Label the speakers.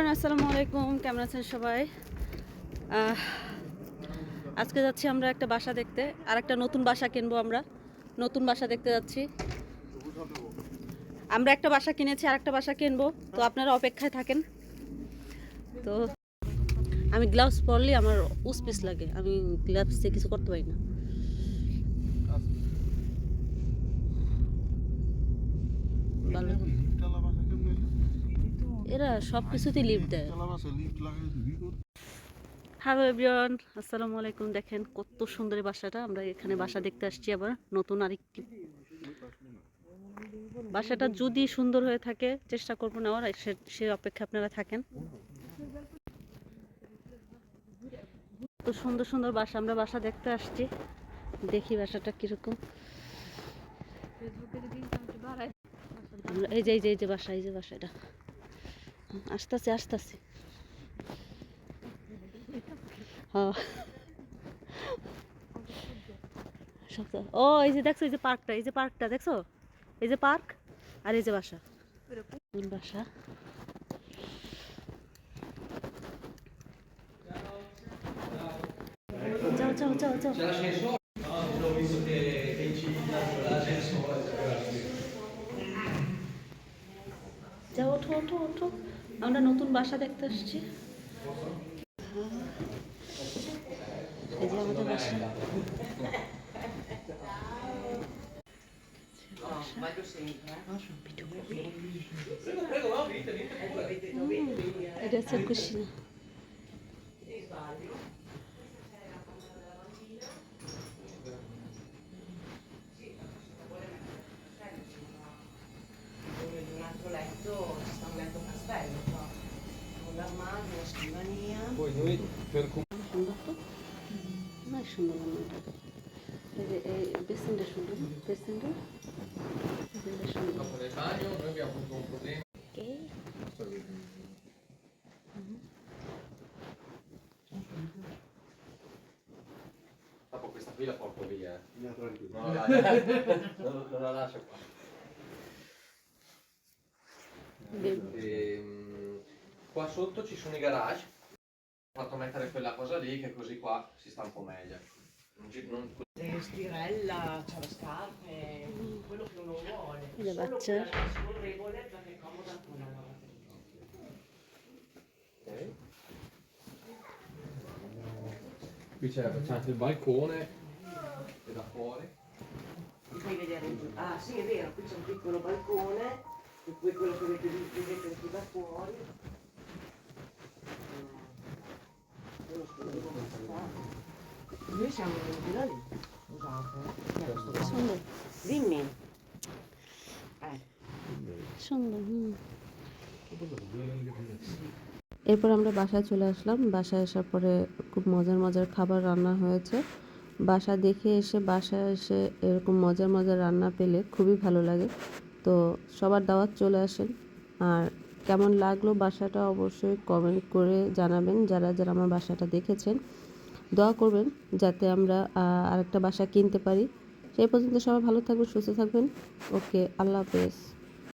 Speaker 1: Everyone আসসালামু আলাইকুম। কেমন আছেন সবাই? আজকে যাচ্ছি আমরা একটা বাসা দেখতে। আর একটা নতুন বাসা কিনবো আমরা। নতুন বাসা দেখতে যাচ্ছি। আমরা একটা বাসা কিনেছি আর একটা বাসা কিনবো। তো আপনারা অপেক্ষায় থাকেন। তো আমি গ্লাভস পরলে আমার উস পিস লাগে। আমি গ্লাভস দিয়ে কিছু করতে পারি না। ভালো। এরা সব কিছুতেই লিফট দেয়। হ্যালো এভরিওয়ান আসসালামু আলাইকুম। দেখেন কত সুন্দর বাসাটা। আমরা এখানে বাসা দেখতে আসছি আবার নতুন আরেকটি। বাসাটা যদি সুন্দর হয়ে থাকে, চেষ্টা করব নেওয়ার। সে- অপেক্ষা আপনারা থাকেন। তো সুন্দর সুন্দর বাসা। আমরা বাসা দেখতে আসছি। দেখি বাসাটা কীরকম। এই যে এই যে এই যে বাসা, এই যে বাসা, এটা। আসতেছে আসতেছে। ও, এই যে দেখছ, এই যে পার্কটা, এই যে পার্কটা, দেখছ? এই যে পার্ক আর এই যে বাসা। বাসা। যাও যাও যাও যাও। যাও, ওঠো ওঠো ওঠো। আমরা নতুন বাসা দেখতে আসছি। এই যে আমাদের এটা হচ্ছে কুশিনা
Speaker 2: Dopo questa qui la porto via. eh. No, dai, non la lascio qua. Ehm, qua sotto ci sono i garage. Ho fatto mettere quella cosa lì che così qua si sta un po' meglio. Non ci- non-
Speaker 3: C'è stirella, c'è le scarpe, quello che uno vuole.
Speaker 1: Le bacce.
Speaker 3: quella scorrevole perché è comoda con la lavatrice.
Speaker 2: Ok. Qui c'è c'è anche il balcone e da fuori.
Speaker 3: Mi fai vedere giù. Ah sì, è vero, qui c'è un piccolo balcone, e poi quello che vedete, vedete qui da fuori. Eh. Noi siamo venuti da lì. Scusate.
Speaker 1: সুন্দর
Speaker 3: Dimmi. Eh.
Speaker 1: হুম এরপর আমরা বাসায় চলে আসলাম বাসায় আসার পরে খুব মজার মজার খাবার রান্না হয়েছে বাসা দেখে এসে বাসায় এসে এরকম মজার মজার রান্না পেলে খুবই ভালো লাগে তো সবার দাওয়াত চলে আসেন। আর কেমন লাগল বাসাটা অবশ্যই কমেন্ট করে জানাবেন। যারা যারা আমার বাসাটা দেখেছেন, দোয়া করবেন যাতে আমরা আরেকটা বাসা কিনতে পারি। সেই পর্যন্ত সবাই ভালো থাকবেন, সুস্থ থাকবেন। ওকে, আল্লাহ হাফেজ।